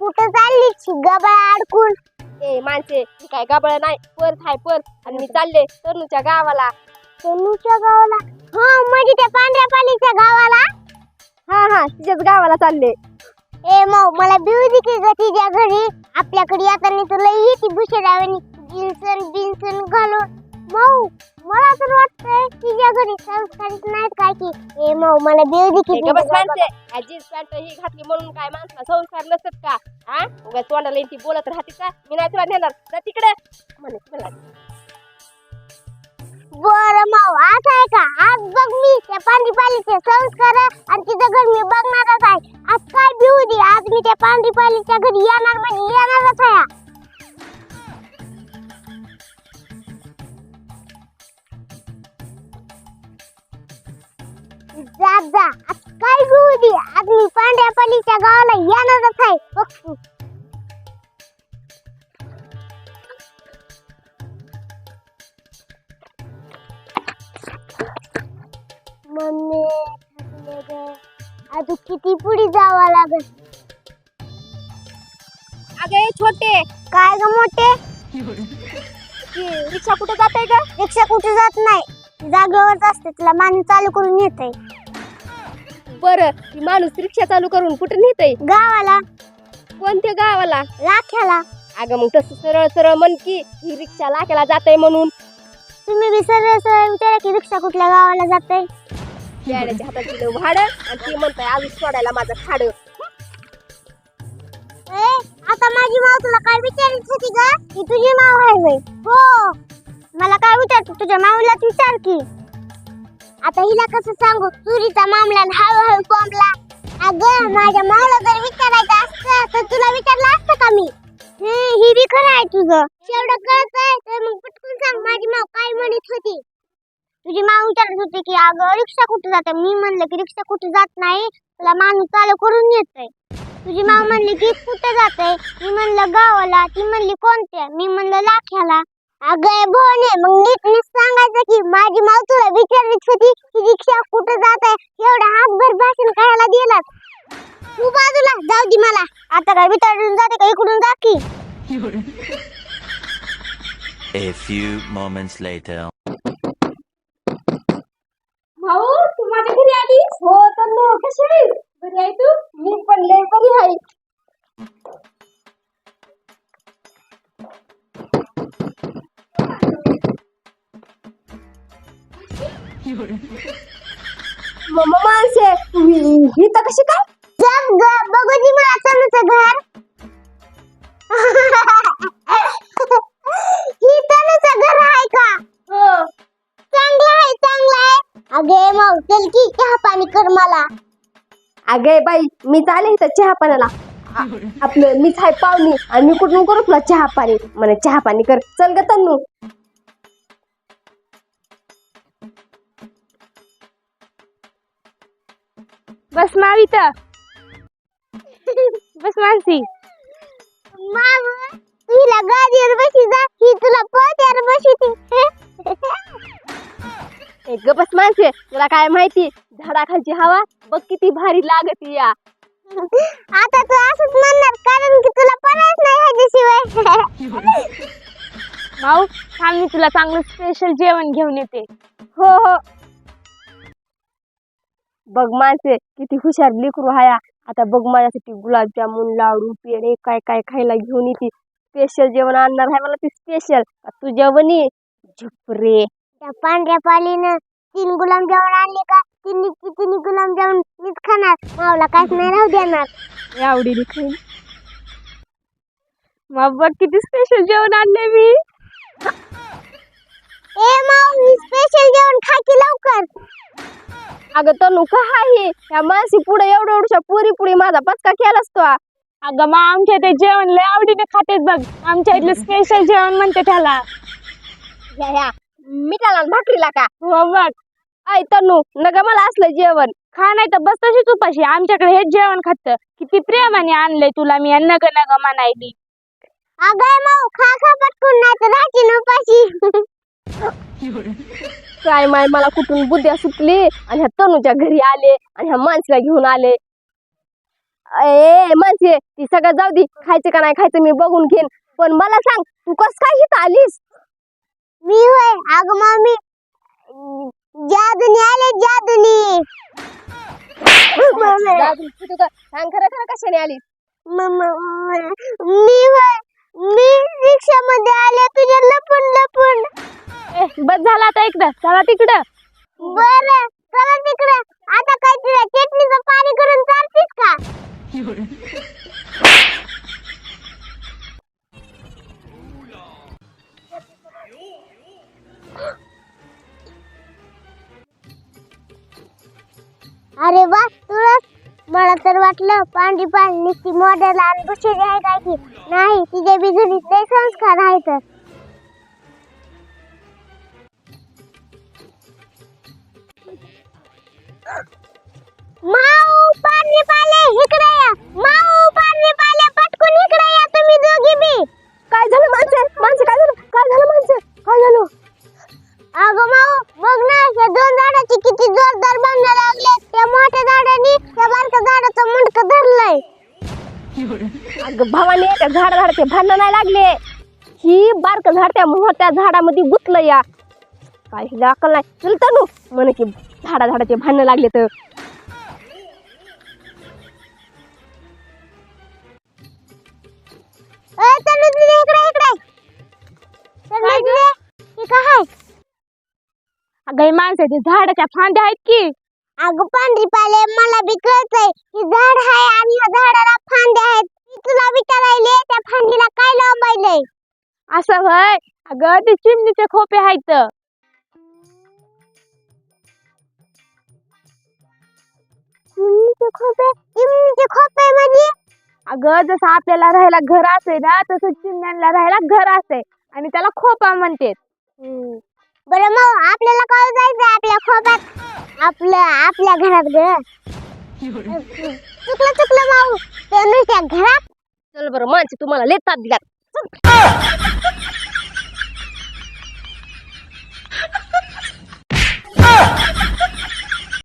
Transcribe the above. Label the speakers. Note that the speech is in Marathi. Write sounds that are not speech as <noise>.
Speaker 1: कुठं चालली गबा अडकून?
Speaker 2: ए माणसे ही काय गाबळ नाही परत हाय परत आणि मी चालले तरुणच्या गावाला.
Speaker 1: तनुच्या गावाला? हो म्हणजे त्या पांढऱ्या पालीच्या गावाला?
Speaker 2: हा हा तिच्याच गावाला चालले.
Speaker 1: ए मग मला बिऊ दे की ग तिच्या घरी. आपल्याकडे येताना तुला येते बुशेरावानी जिन्सन बिन्सन घालून. मऊ मला तर वाटतंय तिच्या घरी संस्कारित नाहीत काय की? ए मऊ मला बिऊ दे की
Speaker 2: बस माणसे. जीन्स पॅन्ट ही घातली म्हणून काय माणसाला संस्कार नसतात का? हा उगा तोंडाला येईन ती बोलत राहते का? मी नाही तुला नेणार. जा तिकडे. म्हणे तुला
Speaker 1: बरं माऊ असं आहे का? आज बघ मी त्या पांढरी पालीचे संस्कार आणि तिचं घर मी बघणारच आहे. आज काय बिऊ दे? आज मी त्या पांढरी पालीच्या घरी येणार म्हणजे येणारच आहे. जा जा आज काय बिऊ दे? आज मी पांढऱ्या पालीच्या गावाला येणारच आहे. बघ. मम्मी थकले ग अजून किती पुढे जावं लागेल?
Speaker 2: अगे छोटे.
Speaker 1: काय ग मोठे?
Speaker 2: रिक्षा कुठे जाते का
Speaker 1: रिक्षा कुठे जात नाही. जागेवरच असते तुला माणूस चालू करून येते
Speaker 2: बरं ती माणूस रिक्षा चालू करून कुठे नेतय?
Speaker 1: गावाला.
Speaker 2: कोणत्या गावाला?
Speaker 1: राख्याला
Speaker 2: अगं मग तसं सरळ सरळ म्हण की ही रिक्षा लाखेला जाते म्हणून.
Speaker 1: तुम्ही बी सरळ सरळ विचारा की रिक्षा कुठल्या गावाला जाते
Speaker 2: हातात दिलं भाडं आणि ती म्हणताय अजून सोडायला माझं खाड
Speaker 1: ए, आता माझी माव तुला काय विचारत होती का की तुझी माव आहे होय हो. मला काय विचारतो? तुझ्या माऊलाच विचार की. आता हिला कसं सांगू? चुरीचा मामला आणि हळूहळू कोंबला. अगं माझ्या मावला जर विचारायचं असतं तर तुला विचारलं असतं का मी? हम्म, ही बी खरं आहे तुझं. एवढं कळत आहे तर मग पटकन सांग माझी माव काय म्हणत होती? तुझी माव विचारत होती की अगं रिक्षा कुठे जाते मी म्हणलं की रिक्षा कुठे जात नाही. तुला माणूस चालू करून येतोय तुझी माव म्हणली की कुठे जाते मी म्हणलं गावाला. ती म्हणली कोणत्या? मी म्हणलं लाख्याला अगं भोने मग नीट नीट सांगायचं की माझी माव तुला विचारलीच होती की रिक्षा कुठे जात आहे? एवढं हातभर भाषण करायला दिलं तू बाजूला जाऊ दे मला. आता काय विचारून जाते का इकडून जा की?
Speaker 3: A few moments later.
Speaker 2: भाऊ तू माझ्या घरी आली हो तर कशी बरी आहे तू? मी पण लय बरी आहे. मम्मा माणसे ही तर कशी काय?
Speaker 1: जप ग बघू दे मला चालूच घर. ही तनुचं घर आहे का?
Speaker 2: हो.
Speaker 1: चांगलं आहे चांगलं आहे. अगे मग चल की चहा पाणी कर मला.
Speaker 2: अगे बाई मी चाले इथं चहा पाण्याला. आ- आपलं मीच आहे पाहुणी आणि मी कुठून करू तुला चहा पाणी? म्हणे चहा पाणी कर. चल ग तन्नू.
Speaker 4: बस माविता <laughs> बस मानसी
Speaker 1: मामा तुला गाडीवर बशी जा ही तुला पोत्यावर बशी <laughs>
Speaker 2: ए ग बस माणसे तुला काय माहिती? झाडाखालची हवा बघ किती भारी लागती या. <laughs>
Speaker 1: आता तू असंच म्हणणार कारण की तुला पर्यायच नाही ह्याच्याशिवाय.
Speaker 4: माऊ थांब मी तुला चांगलं स्पेशल जेवण घेऊन येते.
Speaker 2: हो हो. बघ माणसे किती हुशार लेकरू हाया. आता बघ माझ्यासाठी गुलाबजामुन लाडू पेढे काय काय खायला घेऊन येते. स्पेशल जेवण आणणार आहे मला ते स्पेशल तू जेवणी. झुपरे
Speaker 1: त्या पांढऱ्या पालीनं तीन गुलाबजामुन आणले का? तिन्ही किती गुलाबजामुन मीच खाणार. मावला काहीच नाही राहू देणार.
Speaker 4: आवडीने खाईन. मग बघ किती स्पेशल जेवण आणले मी.
Speaker 1: ए माव
Speaker 2: अगं तनू का आहे? ह्या माणसी पुढे एवढं एवढ्या पुरी पुढे माझा पचका केलास तो.
Speaker 4: अगं मग आमच्या ते जेवण लय आवडीने खातेत बघ. आमच्या इथलं स्पेशल जेवण म्हणते त्याला.
Speaker 2: ह्या ह्या मिठाला आणि भाकरीला का?
Speaker 4: हो बघ.
Speaker 2: ऐ तनू नग मला असलं जेवण.
Speaker 4: खा नाही तर बस तशीच उपाशी. आमच्याकडे हेच जेवण खात. किती प्रेमाने आणलंय तुला मी आणि नग नग म्हणायली
Speaker 1: अगं माव खा खा पटकून नाही तर राहची न उपाशी
Speaker 2: काय माय मला कुठून बुद्ध्या सुटली? आणि ह्या तनूच्या घरी आले आणि ह्या माणसाला घेऊन आले. ए माणसे ती सगळं जाऊ दे. खायचं का नाही खायचं मी बघून घेईन. पण मला सांग तू कस काय इथं आलीस?
Speaker 1: मी होय. अगं मम्मी जादुनी आले जादुनी.
Speaker 2: सांग खरं खरं कशाने आलीस?
Speaker 1: म- म- मी होय. मी रिक्षामध्ये आले
Speaker 4: बस झाला आता एकदा. चला तिकडं.
Speaker 1: बर चला तिकडे. आता काय तुला चटणीचं पाणी करून चालतीस का? अरे वा तुळस. मला तर वाटलं पांडी पाणी नुसती मॉडेल आणि दुसरी आहे काय की? नाही तिच्या बिजुरीत लय संस्कार आहेत. माऊ पाणी पाले इकडे या. माऊ पाणी पाले पटकून इकडे या तुम्ही दोघी बी.
Speaker 2: काय झालं माणसे? माणसे काय झालं? काय झालं माणसे? काय झालं?
Speaker 1: अगं माऊ बघ ना दोन झाडाची किती जोरदार भांडणं लागले. त्या मोठ्या झाडाने त्या बारक्या झाडाचं मुंडकं धरलंय.
Speaker 2: अगं भावाने त्या झाड झाडाचे भांडण नाही लागले. ही बारक झाड त्या मोठ्या झाडामध्ये गुतलं या. काय हिला अक्कल नाही. चल तनू म्हणे की झाडा झाडाचे भांडण लागले तर?
Speaker 4: अगं ही माणसाची झाडाच्या फांद्या आहेत की.
Speaker 1: अगं पांढरी पाले मला बी कळतंय की झाड आहे आणि या झाडाला फांद्या आहेत. तुला विचारायले त्या फांदीला काय लांबायलंय
Speaker 4: असं होय? अगं ते चिमणीचे खोपे आहेत.
Speaker 1: खोपे चिमणीचे खोपे म्हणजे?
Speaker 4: अगं जसं आपल्याला राहायला घर असे ना तसं चिमण्यांना राहायला घर असे. आणि त्याला खोपा म्हणते
Speaker 1: बरं मग आपल्याला काय जायचं आपल्या खोपात आपल्या आपल्या घरात ग. चुकलं चुकलं भाऊ. ते नुसत्या घरात.
Speaker 2: चल बरं माणसे तुम्हाला लेतात दिला.